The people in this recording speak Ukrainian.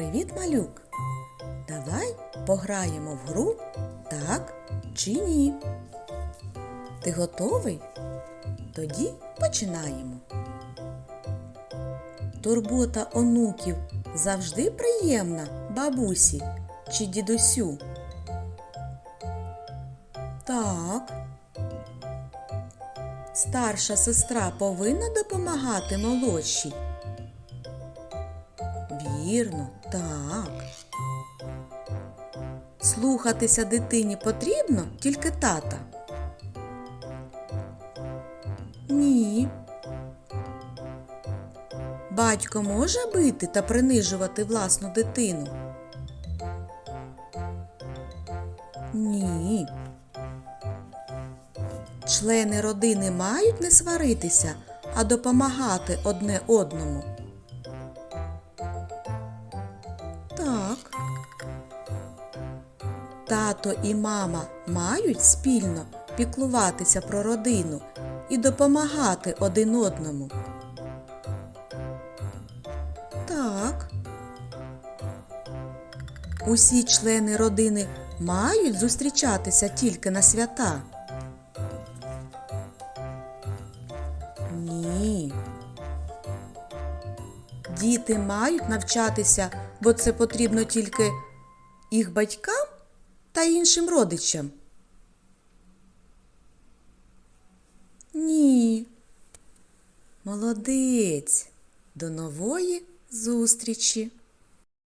Привіт, малюк! Давай пограємо в гру так чи ні. Ти готовий? Тоді починаємо. Турбота онуків завжди приємна бабусі чи дідусю? Так. Старша сестра повинна допомагати молодшій. Вірно, так. Слухатися дитині потрібно тільки тата. Ні. Батько може бити та принижувати власну дитину? Ні. Члени родини мають не сваритися, а допомагати одне одному. Тато і мама мають спільно піклуватися про родину і допомагати один одному. Так. Усі члени родини мають зустрічатися тільки на свята. Ні. Діти мають навчатися, бо це потрібно тільки їх батькам та іншим родичам. Ні. Молодець. До нової зустрічі.